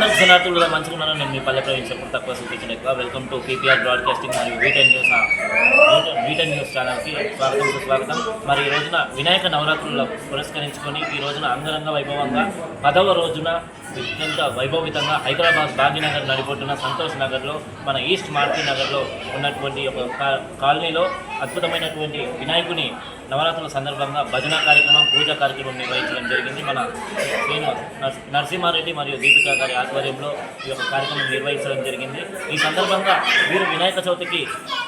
దర్శనార్థులు మంచిగా ఉన్నాను నేను మీ పల్లె ప్రవేశం తక్కువ చూపించిన ఎక్కువ. వెల్కమ్ టు పీపీఆర్ బ్రాడ్కాస్టింగ్ మరియు వీటెన్ న్యూస్ వీటెన్ న్యూస్ ఛానల్కి స్వాగతం సుస్వాగతం. మరి ఈ రోజున వినాయక నవరాత్రుల పురస్కరించుకొని ఈ రోజున అంగరంగ వైభవంగా పదవ రోజున అత్యంత వైభవితంగా హైదరాబాద్ భాగ్యనగర్ నడిపోతున్న సంతోష్ నగర్లో మన ఈస్ట్ మారుతి నగర్లో ఉన్నటువంటి ఒక కాలనీలో అద్భుతమైనటువంటి వినాయకుని నవరాత్రుల సందర్భంగా భజన కార్యక్రమం పూజ కార్యక్రమం నిర్వహించారు. జరిగింది. మన నేను నరసింహారెడ్డి మరియు దీపిక గారి ఆధ్వర్యంలో ఈ యొక్క కార్యక్రమం నిర్వహించడం జరిగింది. ఈ సందర్భంగా వీరు వినాయక చవితికి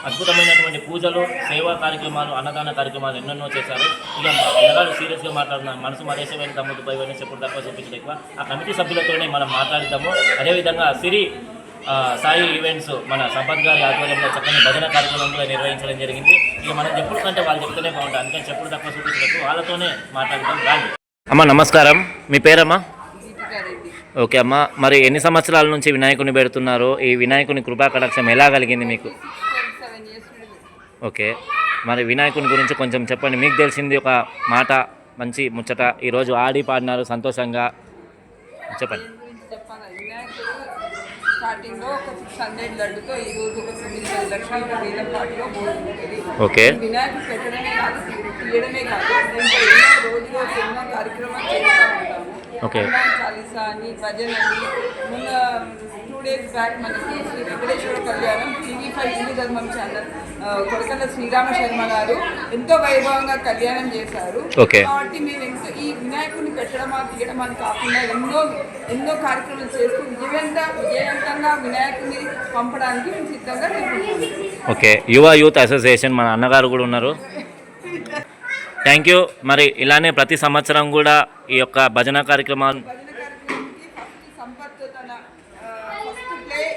అద్భుతమైనటువంటి పూజలు సేవా కార్యక్రమాలు అన్నదాన కార్యక్రమాలు ఎన్నెన్నో చేశారు. ఇక పిల్లగాడు సీరియస్గా మాట్లాడుతున్న మనసు మరేసేవైన తమ్ముడు పై వైన చెప్పుడు తక్కువ చూపించడం ఎక్కువ. ఆ కమిటీ సభ్యులతోనే మనం మాట్లాడతాము అదేవిధంగా సిరి సాయి ఈవెంట్స్ మన సంపత్ గారి ఆధ్వర్యంలో చక్కని భజన కార్యక్రమంలో నిర్వహించడం జరిగింది. ఇక మనం చెప్పుడు కంటే వాళ్ళు చెప్తూనే బాగుంటుంది అందుకని చెప్పుడు తక్కువ చూపించినట్టు వాళ్ళతోనే మాట్లాడటం రాండి అమ్మ నమస్కారం. మీ పేరమ్మా? ఓకే అమ్మ మరి ఎన్ని సంవత్సరాల నుంచి వినాయకుని పెడుతున్నారు? ఈ వినాయకుని కృపా కటాక్షం ఎలా కలిగింది మీకు? ఓకే. మరి వినాయకుని గురించి కొంచెం చెప్పండి. మీకు తెలిసింది ఒక మాట మంచి ముచ్చట. ఈరోజు ఆడి పాడినారు సంతోషంగా. చెప్పండి. స్టార్టింగ్లో ఒక సిక్స్ హండ్రెడ్ లడ్డుతో ఈ రోజు ఒక తొమ్మిది పది లక్షల వేల పాటలో ఓకే. వినాయకుడు పెట్టడమే కాదు తీయడమే కాదు. దీంట్లో ఎన్నో చేస్తూ ఉంటాము ఓకే. చాలీసా అని మొన్న టూ డేస్ బ్యాక్ మనకి శ్రీ వెంకటేశ్వర కళ్యాణం టీవీ ఫైవ్ హిందూ ధర్మం ఛానల్ ఆ, కొడకల శ్రీరామ శర్మ గారు ఎంతో వైభవంగా కళ్యాణం చేశారు. ఓకే. కాబట్టి మేము ఎంతో ఈ వినాయకుడిని పెట్టడమా తీయడం అని కాకుండా ఎన్నో ఎన్నో కార్యక్రమాలు చేస్తూ విజయవంత విజయవంతంగా వినాయకుడిని పంపడానికి మేము సిద్ధంగా ఓకే. యువ యూత్ అసోసియేషన్ మన అన్నగారు కూడా ఉన్నారు. థ్యాంక్ యూ మరి ఇలానే ప్రతి సంవత్సరం కూడా ఈ యొక్క భజన కార్యక్రమాలు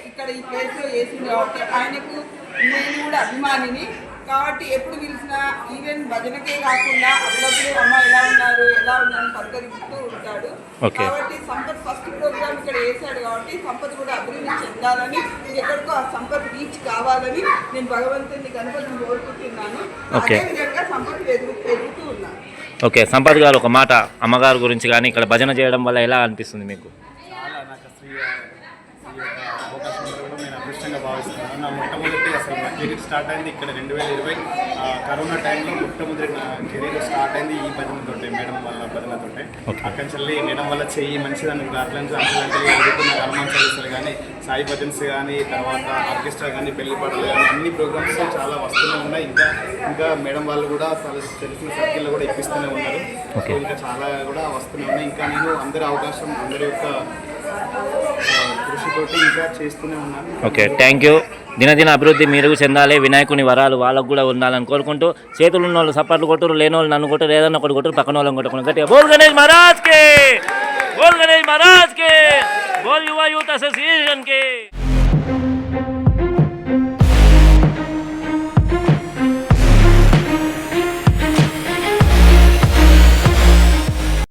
ఇక్కడ ఈ ప్లేస్లో చేసింది కాబట్టి ఆయనకు నేను కూడా అభిమానిని కాబట్టి ఎప్పుడు పిలిచినా ఈవెన్ భజనకే కాకుండా అప్పుడప్పుడు అమ్మ ఎలా ఉన్నారు ఎలా ఉన్నారు పలకరిస్తూ ఉంటాడు ఓకే. కాబట్టి ఫస్ట్ ప్రోగ్రామ్ ఇక్కడ వేశాడు కాబట్టి సంపత్ కూడా అభివృద్ధి చెందాలని ఎక్కడికో ఆ సంపత్ రీచ్ కావాలని నేను భగవంతుని గణపతిని కోరుకుంటున్నాను. అదేవిధంగా సంపత్ ఎదుగు ఎదుగుతూ ఉన్నాను. ఓకే సంపత్ గారు ఒక మాట అమ్మగారు గురించి కానీ ఇక్కడ భజన చేయడం వల్ల ఎలా అనిపిస్తుంది మీకు చాలా నాకు అసలు ఈ ఈ యొక్క అవకాశం ఉండడం అదృష్టంగా భావిస్తున్నాను నా మొట్టమొదటి అసలు నా కెరీర్ స్టార్ట్ అయింది ఇక్కడ రెండు వేల ఇరవై కరోనా టైంలో మొట్టమొదటి నా కెరీర్ స్టార్ట్ అయింది ఈ భజనతోటే మేడం వల్ల భజనతోటే. అక్కడి నుంచి మేడం వల్ల చెయ్యి మంచిదని అట్లాంటి ఎదుర్కొన్న హనుమాన్ చాలీసాలు కానీ సాయి భజన్స్ కానీ తర్వాత ఆర్కెస్ట్రా కానీ పెళ్ళి పాటలు కానీ అన్ని ప్రోగ్రామ్స్ చాలా వస్తూనే ఉన్నాయి. ఇంకా ఇంకా మేడం వాళ్ళు కూడా చాలా తెలిసిన సర్కిల్లో కూడా ఇప్పిస్తూనే ఉన్నారు. ఇంకా చాలా కూడా వస్తూనే ఉన్నాయి. ఇంకా నేను అందరి అవకాశం అందరి యొక్క ఇంకా చేస్తూనే ఉన్నాను. ఓకే థ్యాంక్ యూ దినదిన అభివృద్ధి మీరు చెందాలి. వినాయకుని వరాలు వాళ్ళకు కూడా ఉండాలని కోరుకుంటూ చేతులు ఉన్న వాళ్ళు సప్పట్లు కొట్టురు లేని వాళ్ళు నన్ను కొట్టరు ఏదన్నా ఒకటి కొట్టరు పక్కన వాళ్ళని కొట్టుకుని గట్టిగా బోల్ గణేష్ మహారాజ్ కే! బోల్ గణేష్ మహారాజ్ కే! బోల్ యువ యూత్ అసోసియేషన్ కే!